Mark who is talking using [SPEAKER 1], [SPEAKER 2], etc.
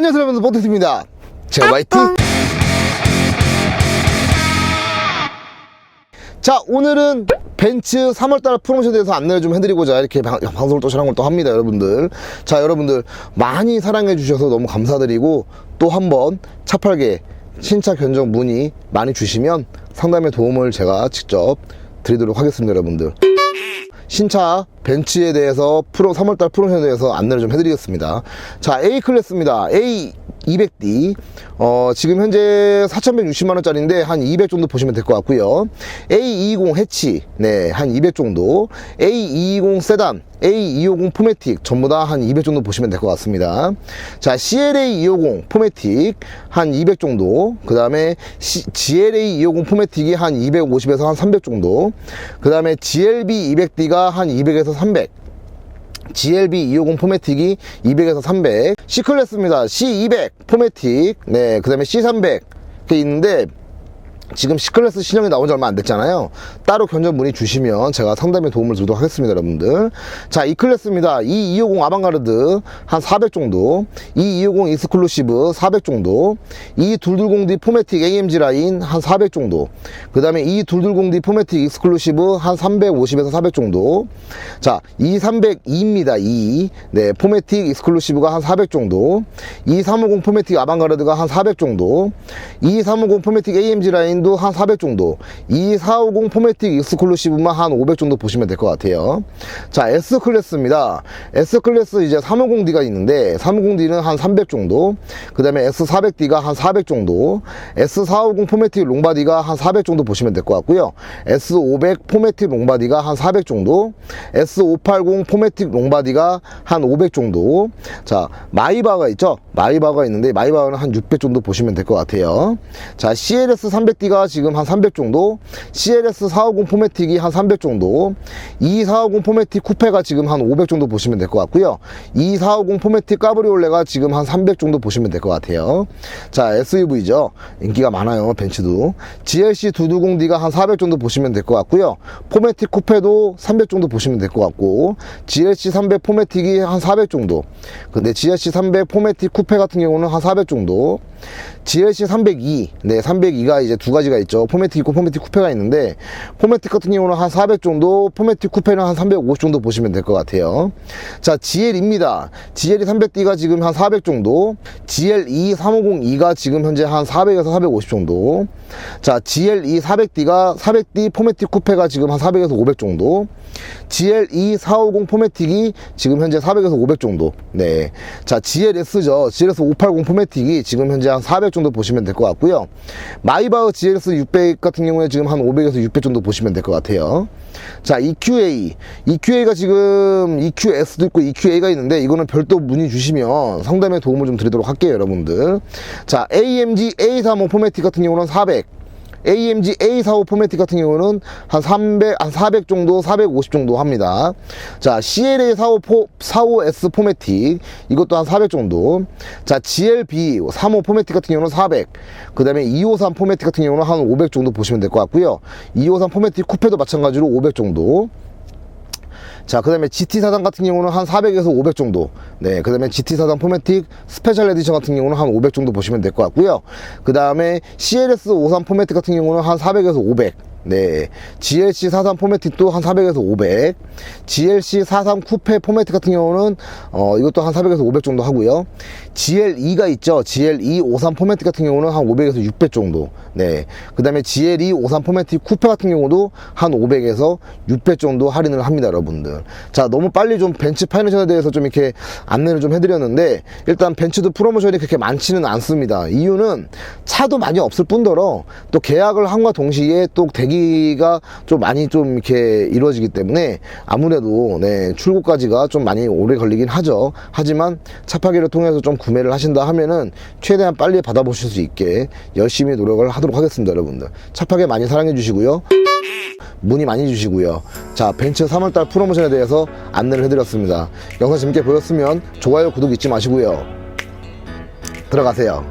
[SPEAKER 1] 안녕하세요 여러분들 보트입니다. 제가 화이팅! 자 오늘은 벤츠 3월달 프로모션에 대해서 안내를 좀 해드리고자 이렇게 방, 방송을 또 촬영을 또 합니다 여러분들. 자 여러분들 많이 사랑해 주셔서 너무 감사드리고 또 한번 차팔게 신차 견적 문의 많이 주시면 상담의 도움을 제가 직접 드리도록 하겠습니다 여러분들 신차 벤츠에 대해서 프로 3월달 프로모션에 대해서 안내를 좀 해드리겠습니다. 자 A 클래스입니다. A 200D 어, 지금 현재 4,160만 원짜리인데 한 200 정도 보시면 될 것 같고요. A220 해치 네한 200 정도. A220 세단 A250 포매틱 전부 다 한 200 정도 보시면 될 것 같습니다. 자 CLA 250 포매틱 한 200 정도. 그 다음에 GLA 250 포매틱이 한 250에서 한 300 정도. 그 다음에 GLB 200D가 한 200에서 300. GLB 250 포매틱이 200에서 300 C클래스입니다. C200 포매틱. 네, 그 다음에 C300 이렇게 있는데 지금 C클래스 신형이 나온 지 얼마 안 됐잖아요. 따로 견적 문의 주시면 제가 상담에 도움을 드리도록 하겠습니다 여러분들. 자 E클래스입니다. E250 아방가르드 한 400 정도 E250 익스클루시브 400 정도 E220D 포매틱 AMG 라인 한 400 정도 그 다음에 E220D 포매틱 익스클루시브 한 350에서 400 정도. 자 E302입니다 E 네, 포매틱 익스클루시브가 한 400 정도 E350 포매틱 아방가르드가 한 400 정도 E350 포매틱 AMG 라인 라인도 한 400 정도. 2450 포매틱 익스클루시브만 한 500 정도 보시면 될 것 같아요. 자 S클래스입니다. S클래스 이제 350D가 있는데 350D는 한 300 정도. 그 다음에 S400D가 한 400 정도. S450 포매틱 롱바디가 한 400 정도 보시면 될 것 같고요. S500 포매틱 롱바디가 한 400 정도. S580 포매틱 롱바디가 한 500 정도. 자 마이바가 있죠? 마이바가 있는데 마이바는 한 600 정도 보시면 될 것 같아요. 자 CLS 300D 가 지금 한 300 정도 CLS 450 포매틱이 한 300 정도 E450 포매틱 쿠페가 지금 한 500 정도 보시면 될 것 같고요. E450 포매틱 까브리올레가 지금 한 300 정도 보시면 될 것 같아요. 자 SUV죠. 인기가 많아요 벤츠도. GLC 220D가 한 400 정도 보시면 될 것 같고요. 포매틱 쿠페도 300 정도 보시면 될 것 같고 GLC 300 포매틱이 한 400 정도. 근데 GLC 300 포매틱 쿠페 같은 경우는 한 400 정도. GLC 302 네 302가 이제 두 가지 가 있죠. 포매틱 있고 포매틱 쿠페가 있는데 포매틱 같은 경우는 한 400 정도 포매틱 쿠페는 한 350 정도 보시면 될 것 같아요. 자 GL입니다. GL이 300D가 지금 한 400 정도 GLE 3502가 지금 현재 한 400에서 450 정도 자 GLE 400D가 400D 포매틱 쿠페가 지금 한 400에서 500 정도. GLE 450 포매틱이 지금 현재 400에서 500 정도. 네. 자 GLS죠. GLS 580 포매틱이 지금 현재 한 400 정도 보시면 될 것 같고요. 마이바흐 GLS 600 같은 경우에 지금 한 500에서 600 정도 보시면 될 것 같아요. 자 EQA EQA가 지금 EQS도 있고 EQA가 있는데 이거는 별도 문의 주시면 상담에 도움을 좀 드리도록 할게요 여러분들. 자 AMG A35 포매틱 같은 경우는 400 AMG A45 포매틱 같은 경우는 한 300, 한 400 정도, 450 정도 합니다. 자, CLA 45, 포, 45S 포매틱. 이것도 한 400 정도. 자, GLB 35 포매틱 같은 경우는 400. 그 다음에 253 포매틱 같은 경우는 한 500 정도 보시면 될 것 같고요. 253 포매틱 쿠페도 마찬가지로 500 정도. 자, 그 다음에 GT 사단 같은 경우는 한 400에서 500 정도. 네, 그 다음에 GT 사단 포매틱 스페셜 에디션 같은 경우는 한 500 정도 보시면 될 것 같고요. 그 다음에 CLS 53 포매틱 같은 경우는 한 400에서 500. 네. GLC 43 포매틱도 한 400에서 500. GLC 43 쿠페 포매틱 같은 경우는, 어, 이것도 한 400에서 500 정도 하고요. GLE가 있죠. GLE 53 포매틱 같은 경우는 한 500에서 600 정도. 네. 그 다음에 GLE 53 포매틱 쿠페 같은 경우도 한 500에서 600 정도 할인을 합니다, 여러분들. 자, 너무 빨리 좀 벤츠 파이낸셜에 대해서 좀 이렇게 안내를 좀 해드렸는데, 일단 벤츠도 프로모션이 그렇게 많지는 않습니다. 이유는 차도 많이 없을 뿐더러 또 계약을 함과 동시에 또 대기가 좀 많이 좀 이렇게 이루어지기 때문에 아무래도 네, 출고까지가 좀 많이 오래 걸리긴 하죠. 하지만 차파기를 통해서 좀 구매를 하신다 하면은 최대한 빨리 받아보실 수 있게 열심히 노력을 하도록 하겠습니다, 여러분들. 차파기 많이 사랑해 주시고요. 문의 많이 주시고요. 자, 벤츠 3월달 프로모션에 대해서 안내를 해드렸습니다. 영상 재밌게 보셨으면 좋아요, 구독 잊지 마시고요. 들어가세요.